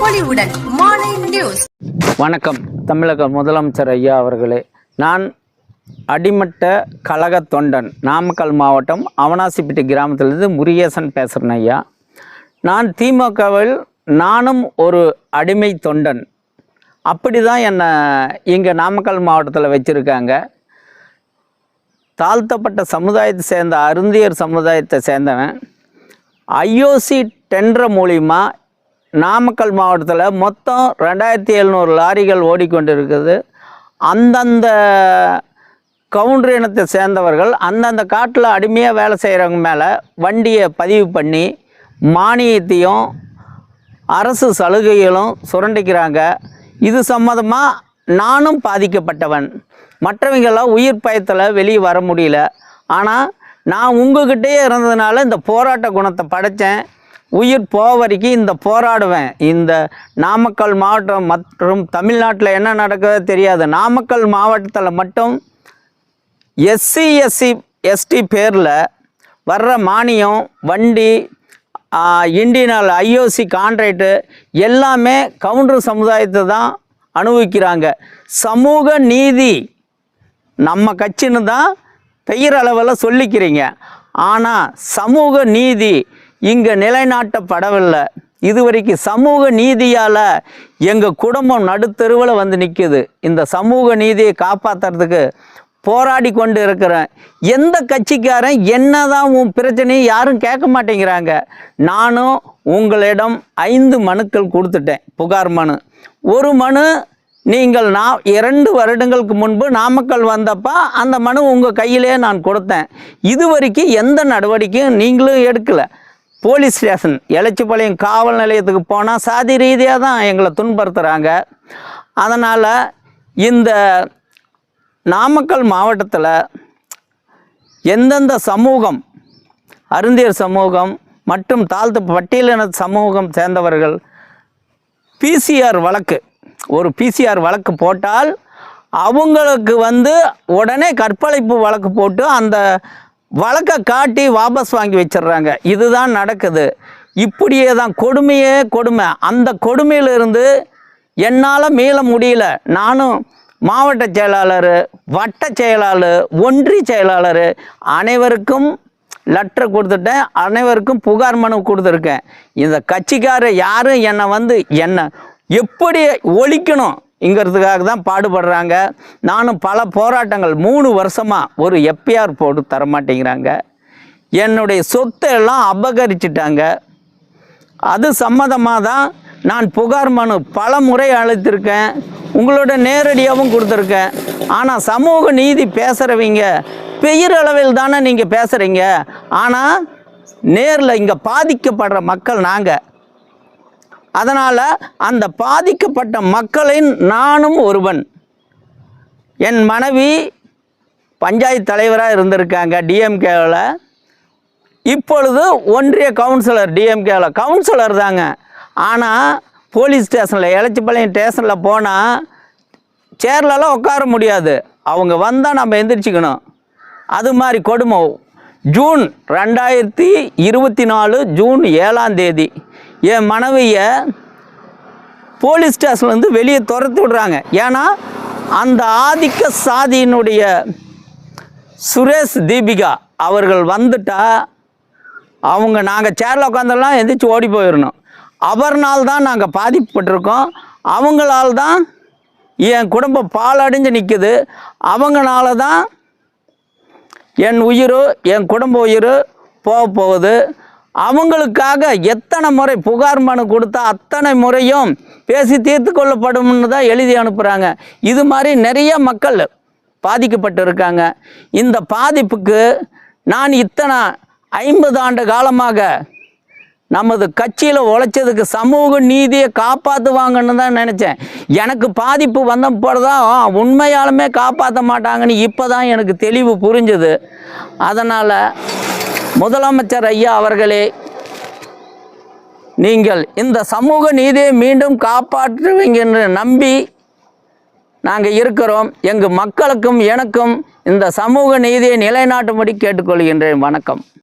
பொலிவுடன் மாலை நியூஸ் வணக்கம். தமிழக முதலமைச்சர் ஐயா அவர்களே நான் அடிமட்ட கழக தொண்டன் நாமக்கல் மாவட்டம் அவனாசிப்பட்டி கிராமத்திலிருந்து முருகேசன் பேசுகிறேன் ஐயா. நான் திமுகவில் நானும் ஒரு அடிமை தொண்டன். அப்படி தான் என்னை இங்கே நாமக்கல் மாவட்டத்தில் வச்சுருக்காங்க. தாழ்த்தப்பட்ட சமுதாயத்தை சேர்ந்த அருந்தியர் சமுதாயத்தை சேர்ந்தவன். ஐஓசி டெண்டர் மூலிமா நாமக்கல் மாவட்டத்தில் மொத்தம் ரெண்டாயிரத்தி எழுநூறு லாரிகள் ஓடிக்கொண்டிருக்குது. அந்தந்த கவுண்டர் இனத்தை சேர்ந்தவர்கள் அந்தந்த காட்டில் அடிமையாக வேலை செய்கிறவங்க மேலே வண்டியை பதிவு பண்ணி மானியத்தையும் அரசு சலுகைகளும் சுரண்டிக்கிறாங்க. இது சம்மந்தமாக நானும் பாதிக்கப்பட்டவன். மற்றவங்களாம் உயிர் பயத்தில் வெளியே வர முடியல. ஆனால் நான் உங்ககிட்டயே இருந்ததுனால இந்த போராட்ட குணத்தை படைத்தேன் உயிர் போக வரைக்கும் இந்த போராடுவேன். இந்த நாமக்கல் மாவட்டம் மற்றும் தமிழ்நாட்டில் என்ன நடக்குதோ தெரியாது. நாமக்கல் மாவட்டத்தில் மட்டும் எஸ்சி எஸ்சி எஸ்டி பேரில் வர்ற மானியம் வண்டி இண்டியனல் ஐஓசி கான்ட்ராக்டு எல்லாமே கவுண்டர் சமுதாயத்தை தான் அனுபவிக்கிறாங்க. சமூக நீதி நம்ம கட்சின்னு தான் பெயரளவில் சொல்லிக்கிறீங்க. ஆனால் சமூக நீதி இங்கே நிலைநாட்டப்படவில்லை. இதுவரைக்கும் சமூக நீதியால் எங்கள் குடும்பம் நடுத்தெருவில் வந்து நிற்குது இந்த சமூக நீதியை காப்பாற்றுறதுக்கு போராடி கொண்டு இருக்கிறேன். எந்த கட்சிக்காரன் என்னதான் உன் பிரச்சனையை யாரும் கேட்க மாட்டேங்கிறாங்க. நானும் உங்களிடம் ஐந்து மனுக்கள் கொடுத்துட்டேன். புகார் மனு. ஒரு மனு நீங்கள் நான் இரண்டு வருடங்களுக்கு முன்பு நாமக்கல் வந்தப்போ அந்த மனு உங்கள் கையிலே நான் கொடுத்தேன். இது வரைக்கும் எந்த நடவடிக்கையும் நீங்களும் எடுக்கலை. போலீஸ் ஸ்டேஷன் எலச்சிப்பாளையம் காவல் நிலையத்துக்கு போனால் சாதி ரீதியாக தான் எங்களை துன்புறுத்துகிறாங்க அதனால் இந்த நாமக்கல் மாவட்டத்தில் எந்தெந்த சமூகம் அருந்தியர் சமூகம் மற்றும் தாழ்த்து பட்டியலின சமூகம் சேர்ந்தவர்கள் பிசிஆர் வழக்கு ஒரு பிசிஆர் வழக்கு போட்டால் அவங்களுக்கு வந்து உடனே கற்பழிப்பு வழக்கு போட்டு அந்த வழக்கை காட்டி வாபஸ் வாங்கி வச்சிடுறாங்க இதுதான் நடக்குது. இப்படியே தான் கொடுமையே கொடுமை. அந்த கொடுமையிலிருந்து என்னால் மீள முடியல. நானும் மாவட்ட செயலாளர் வட்ட செயலாளர் ஒன்றிய செயலாளர் அனைவருக்கும் லெட்டர் கொடுத்துட்டேன். அனைவருக்கும் புகார் மனு கொடுத்துருக்கேன். இந்த கட்சிக்காரர் யாரும் என்னை வந்து என்னை எப்படி ஒழிக்கணும்? இங்கிறதுக்காக தான் பாடுபடுறாங்க. நானும் பல போராட்டங்கள் மூணு வருஷமாக ஒரு எப்பிஆர் போட்டு தரமாட்டேங்கிறாங்க. என்னுடைய சொத்தை எல்லாம் அபகரிச்சிட்டாங்க. அது சம்மதமாக தான் நான் புகார் மனு பல முறை அழைத்திருக்கேன் உங்களோட நேரடியாகவும் கொடுத்துருக்கேன். ஆனால் சமூக நீதி பேசுகிறவங்க பெயரளவில் தானே நீங்கள் பேசுகிறீங்க ஆனால் நேரில் இங்கே பாதிக்கப்படுற மக்கள் நாங்கள் அதனால் அந்த பாதிக்கப்பட்ட மக்களின் நானும் ஒருவன். என் மனைவி பஞ்சாயத்து தலைவராக இருந்திருக்காங்க டிஎம்கேவில் இப்பொழுது ஒன்றிய கவுன்சிலர் டிஎம்கேவில் கவுன்சிலர் தாங்க. ஆனால் போலீஸ் ஸ்டேஷனில் எலச்சிப்பாளையம் ஸ்டேஷனில் போனால் சேர்லலாம் உட்கார முடியாது. அவங்க வந்தால் நம்ம எந்திரிச்சிக்கணும். அது மாதிரி கொடுமை. ஜூன் ரெண்டாயிரத்தி இருபத்தி நாலு ஜூன் ஏழாம் தேதி. என் மனைவியை போலீஸ் ஸ்டேஷன்லேருந்து வெளியே துரத்து விடுறாங்க. ஏன்னா அந்த ஆதிக்க சாதியினுடைய சுரேஷ் தீபிகா அவர்கள் வந்துட்டா அவங்க நாங்கள் சேரில் உட்காந்துலாம் எந்திரிச்சு ஓடி போயிடணும் அவர்னால் தான் நாங்கள் பாதிக்கப்பட்டிருக்கோம். அவங்களால் தான் என் குடும்பம் பாலடைஞ்சு நிற்குது அவங்களால தான் என் உயிர் என் குடும்ப உயிர் போக போகுது. அவங்களுக்காக எத்தனை முறை புகார் மனு கொடுத்தா அத்தனை முறையும் பேசி தீர்த்து கொள்ளப்படும்னு தான் எழுதி அனுப்புகிறாங்க இது மாதிரி நிறைய மக்கள் பாதிக்கப்பட்டு இருக்காங்க இந்த பாதிப்புக்கு நான் இத்தனை ஐம்பது ஆண்டு காலமாக நமது கட்சியில் உழைச்சதுக்கு சமூக நீதியை காப்பாற்றுவாங்கன்னு தான் நினச்சேன். எனக்கு பாதிப்பு வந்த தான் உண்மையாலுமே காப்பாற்ற மாட்டாங்கன்னு இப்போ தான் எனக்கு தெளிவு புரிஞ்சுது. அதனால் முதலமைச்சர் ஐயா அவர்களே நீங்கள் இந்த சமூக நீதியை மீண்டும் காப்பாற்றுவீங்க என்று நம்பி நாங்கள் இருக்கிறோம். எங்கள் மக்களுக்கும் எனக்கும் இந்த சமூக நீதியை நிலைநாட்டும்படி கேட்டுக்கொள்கின்றேன். வணக்கம்.